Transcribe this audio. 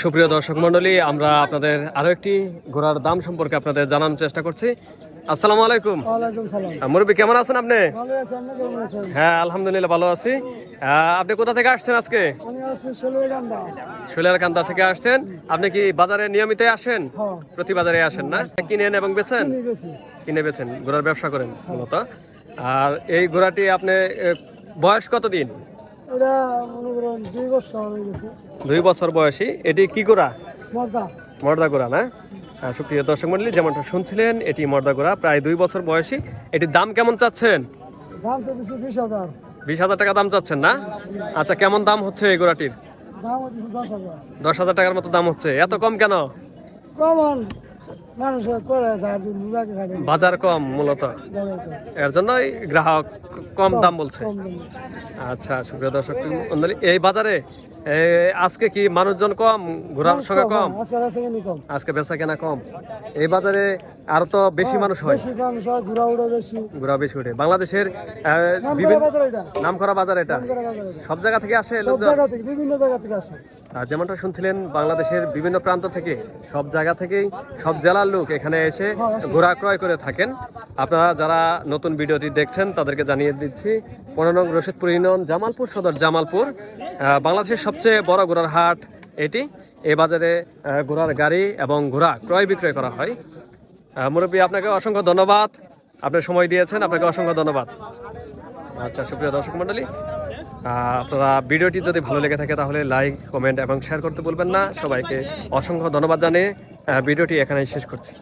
সুপ্রিয় দর্শক মণ্ডলী আমরা আপনাদের আরও একটি ঘোড়ার দাম সম্পর্কে আপনাদের জানানোর চেষ্টা করছি। আসসালামু আলাইকুম। মুরব্বী কেমন আছেন আপনি? হ্যাঁ আলহামদুলিল্লাহ ভালো আছি। আপনি কোথা থেকে আসছেন আজকে? গান্দা। শৈলারকান্দা থেকে আসছেন। আপনি কি বাজারে নিয়মিত আসেন? প্রতি বাজারে আসেন না? কিনেন এবং গেছি কিনে বেছেন ঘোড়ার ব্যবসা করেন মূলত। আর এই ঘোড়াটি আপনি বয়স কতদিন? এটা মনে করেন দুই বছর হয়ে গেছে। দুই বছর বয়সী। এটি কি ঘোড়া মর্দা। মর্দা গোড়া না? সুপ্রিয় দর্শক মন্ডলী যেমনটা শুনছিলেন এটি মর্দা গোড়া প্রায় দুই বছর বয়সী। এটির দাম কেমন চাচ্ছেন? দাম বিশ হাজার। বিশ হাজার টাকা দাম চাচ্ছেন না? আচ্ছা কেমন দাম হচ্ছে এই গোড়াটির? দশ হাজার। দশ হাজার টাকার মতো দাম হচ্ছে। এত কম কেন? কমন বাজার কম মূলত? এর জন্যই গ্রাহক কম দাম বলছে? আচ্ছা সুপ্রিয় দর্শক এই বাজারে আজকে কি মানুষজন কম? ঘোরার সংখ্যা কম আজকে বেচা কেনা কম। এই বাজারে আরও তো বেশি মানুষ হয়। ঘোরা বেশি। ওঠে বাংলাদেশের নাম করা বাজার এটা। সব জায়গা থেকে আসে সব বিভিন্ন জায়গা থেকে আসে। যেমনটা শুনছিলেন বাংলাদেশের বিভিন্ন প্রান্ত থেকে সব জায়গা থেকেই সব জেলার লোক এখানে এসে ঘোরা ক্রয় করে থাকেন। আপনারা যারা নতুন ভিডিওটি দেখছেন তাদেরকে জানিয়ে দিচ্ছি পনেরো নং রশিদপুর ইউনিয়ন জামালপুর সদর জামালপুর। বাংলাদেশের বাংলাদেশের সবচেয়ে বড় ঘোড়ার হাট এটি। এই বাজারে ঘোড়ার গাড়ি এবং ঘোড়া ক্রয় বিক্রয় করা হয়। মুরব্বী, আপনাকে অসংখ্য ধন্যবাদ। আপনি সময় দিয়েছেন, আপনাকে অসংখ্য ধন্যবাদ। আচ্ছা সুপ্রিয় দর্শক মন্ডলী আপনারা ভিডিওটি যদি ভালো লেগে থাকে তাহলে লাইক, কমেন্ট এবং শেয়ার করতে বলবেন না। সবাইকে অসংখ্য ধন্যবাদ জানিয়ে ভিডিওটি এখানেই শেষ করছি।